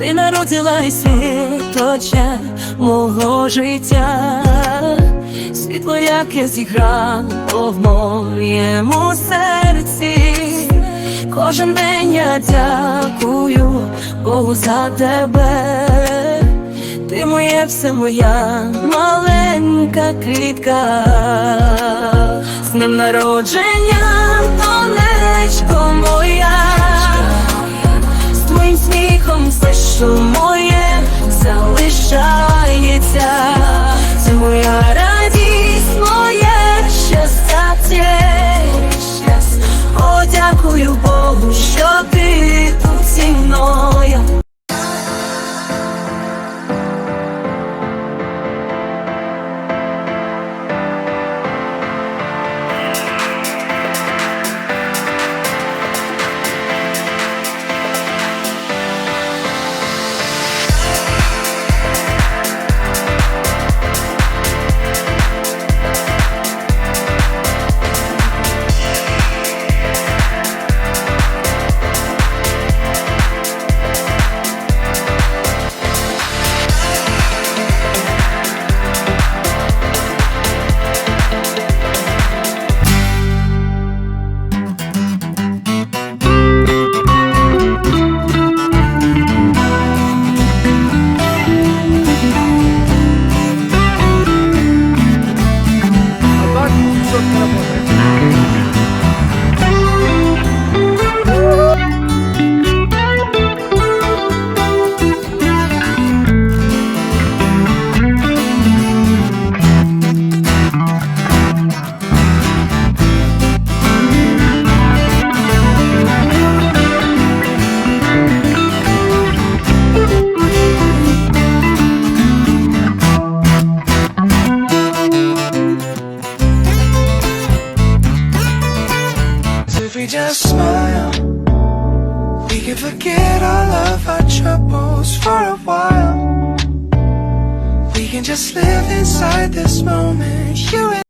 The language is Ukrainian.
Ти народилась світ очах мого життя, світло, яке зіграло в моєму серці. Кожен день я дякую Богу за тебе. Ти моє все моя маленька квітка. З днем народження, залишається. Це радість, моє щастя. О, дякую Богу, що ти тут зі мною. lo we just smile, we can forget all of our troubles for a while. We can just live inside this moment, you and